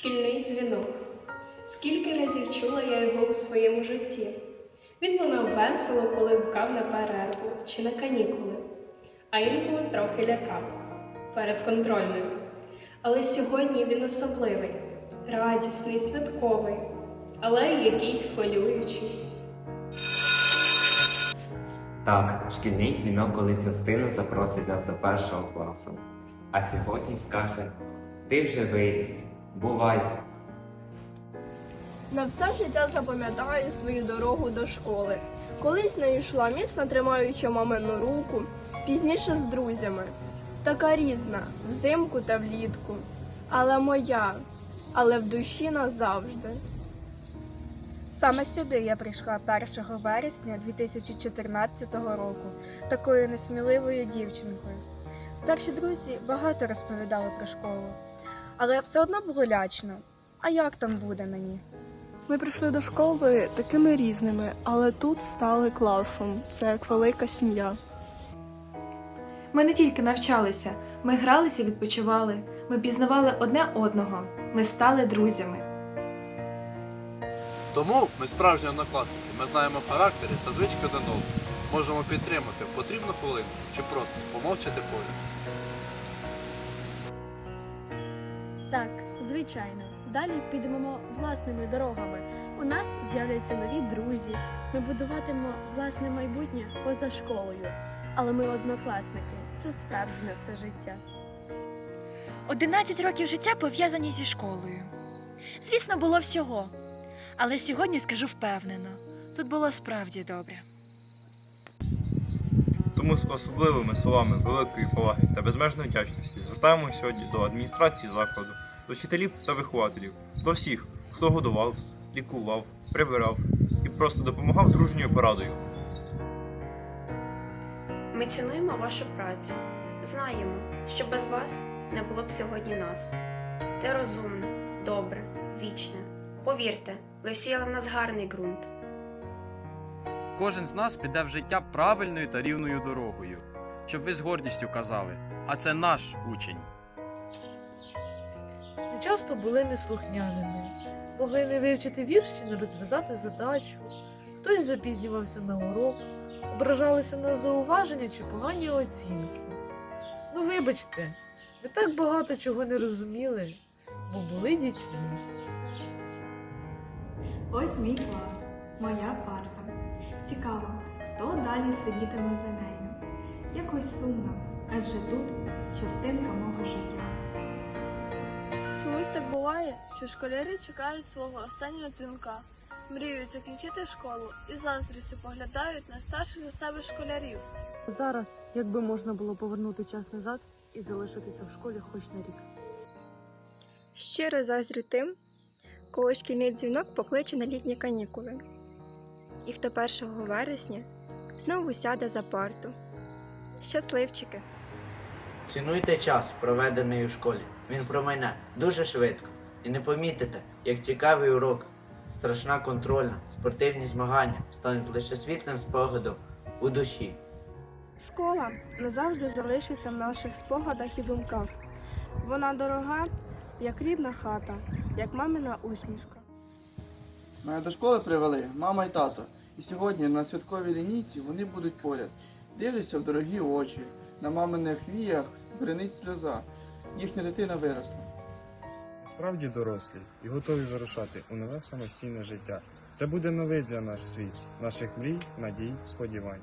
Шкільний дзвінок. Скільки разів чула я його у своєму житті. Він було весело коли гукав на перерву чи на канікули, а інколи трохи лякав перед контрольним. Але сьогодні він особливий, радісний, святковий, але якийсь хвилюючий. Так, шкільний дзвінок колись Остину запросить нас до першого класу, а сьогодні скаже: Ти вже виріс бувай. На все життя запам'ятаю свою дорогу до школи. Колись не йшла, міцно тримаючи мамину руку, пізніше з друзями. Така різна, взимку та влітку. Але моя, але в душі назавжди. Саме сюди я прийшла 1 вересня 2014 року, такою несміливою дівчинкою. Старші друзі багато розповідали про школу, але все одно було лячно. А як там буде мені? Ми прийшли до школи такими різними, але тут стали класом. Це як велика сім'я. Ми не тільки навчалися, ми гралися, відпочивали, ми пізнавали одне одного, ми стали друзями. Тому ми справжні однокласники. Ми знаємо характери та звички один одного. Можемо підтримати в потрібну хвилину чи просто помовчати поряд. Звичайно. Далі підемо власними дорогами. У нас з'являться нові друзі. Ми будуватимемо власне майбутнє поза школою. Але ми однокласники. Це справді на все життя. 11 років життя пов'язані зі школою. Звісно, було всього. Але сьогодні скажу впевнено, тут було справді добре. Тому з особливими словами великої поваги та безмежної вдячності звертаємося сьогодні до адміністрації закладу, до вчителів та вихователів, до всіх, хто годував, лікував, прибирав і просто допомагав дружньою порадою. Ми цінуємо вашу працю. Знаємо, що без вас не було б сьогодні нас. Ти розумне, добре, вічне. Повірте, ви всіяли в нас гарний ґрунт. Кожен з нас піде в життя правильною та рівною дорогою, щоб ви з гордістю казали, а це наш учень. Ми часто були неслухняними, могли не вивчити вірш чи не розв'язати задачу. Хтось запізнювався на урок, ображалися на зауваження чи погані оцінки. Ну, вибачте, ви так багато чого не розуміли, бо були дітьми. Ось мій клас, моя парта. Цікаво, хто далі сидітиме за нею. Якось сумно, адже тут частинка мого життя. Чомусь так буває, що школярі чекають свого останнього дзвінка, мріють закінчити школу і заздрістю поглядають на старших за себе школярів. Зараз, якби можна було повернути час назад і залишитися в школі хоч на рік. Щиро заздрю тим, коли шкільний дзвінок покличе на літні канікули. І хто 1 вересня знову сяде за парту. Щасливчики! Цінуйте час, проведений у школі. Він промайне дуже швидко. І не помітите, як цікавий урок, страшна контрольна, спортивні змагання стануть лише світлим спогадом у душі. Школа назавжди залишиться в наших спогадах і думках. Вона дорога, як рідна хата, як мамина усмішка. Мене до школи привели мама і тато. І сьогодні на святковій лінійці вони будуть поряд. Дивляться в дорогі очі. На маминих віях бренить сльоза. Їхня дитина виросла. Справді дорослі і готові вирушати у нове самостійне життя. Це буде новий для нас світ, наших мрій, надій, сподівань.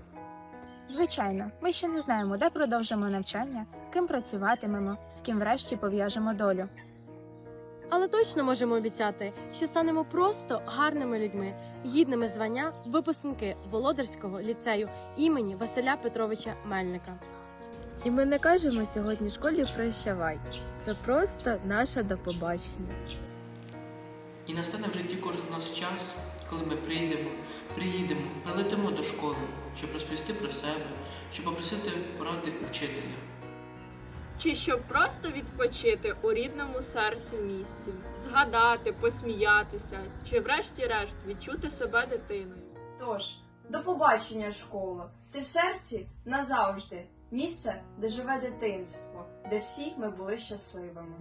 Звичайно, ми ще не знаємо, де продовжимо навчання, ким працюватимемо, з ким врешті пов'яжемо долю. Але точно можемо обіцяти, що станемо просто гарними людьми, гідними звання випускники Володарського ліцею імені Василя Петровича Мельника. І ми не кажемо сьогодні школі прощавай. Це просто наше до побачення. І настане в житті кожного нас час, коли ми прийдемо, приїдемо, прилетимо до школи, щоб розповісти про себе, щоб попросити поради у вчителя. Чи щоб просто відпочити у рідному серцю місці, згадати, посміятися, чи врешті-решт відчути себе дитиною. Тож, до побачення, школа. Ти в серці назавжди. Місце, де живе дитинство, де всі ми були щасливими.